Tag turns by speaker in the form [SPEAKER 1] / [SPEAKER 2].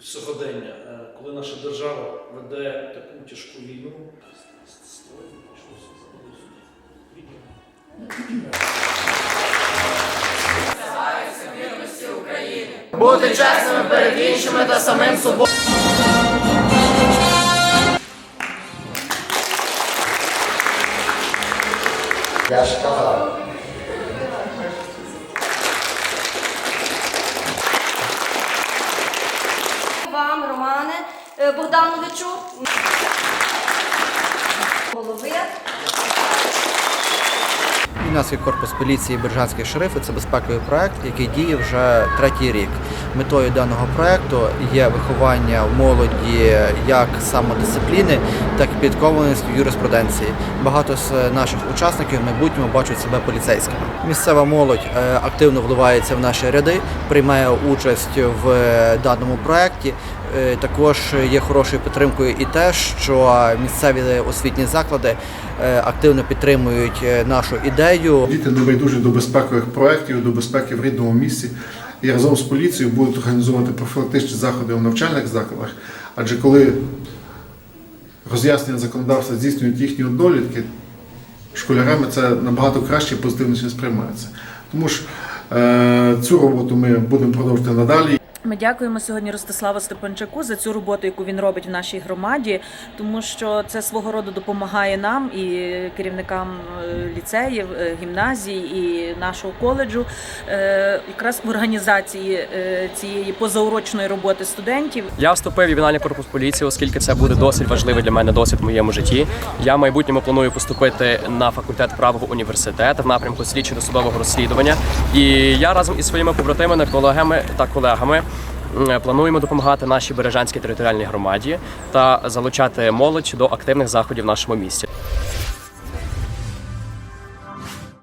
[SPEAKER 1] сьогодення, е, коли наша держава веде таку тяжку війну.
[SPEAKER 2] Бути чесними перед іншими та самим собою. Я ж казав.
[SPEAKER 3] Романе е, Богдановичу,
[SPEAKER 4] Юнацький корпус поліції Бержанські шерифи це безпековий проект, який діє вже третій рік. Метою даного проекту є виховання в молоді як самодисципліни, так і підкованості в юриспруденції. Багато з наших учасників в майбутньому бачать себе поліцейськими. Місцева молодь е, активно вливається в наші ряди, приймає участь в е, даному проекті. Е, Також є хорошою підтримкою і те, що місцеві освітні заклади активно підтримують нашу ідею.
[SPEAKER 5] Діти не байдужі до безпекових проєктів, до безпеки в рідному місці і разом з поліцією будуть організовувати профілактичні заходи в навчальних закладах. Адже коли роз'яснення законодавства здійснюють їхні однолітки, школярами це набагато краще і позитивніше сприймається. Тому ж е, цю роботу ми будемо продовжувати надалі.
[SPEAKER 6] Ми дякуємо сьогодні Ростиславу Степанчаку за цю роботу, яку він робить в нашій громаді, тому що це свого роду допомагає нам і керівникам е, ліцеїв, е, гімназій і нашого коледжу, е, якраз в організації цієї позаурочної роботи студентів.
[SPEAKER 7] Я вступив в ювенальний корпус поліції, оскільки це буде досить важливий для мене досвід в моєму житті. Я в майбутньому планую поступити на факультет правого університету в напрямку слідчо досудового розслідування. І я разом із своїми побратимами, колегами та колегами. Плануємо допомагати нашій Бережанській територіальній громаді та залучати молодь до активних заходів в нашому місті.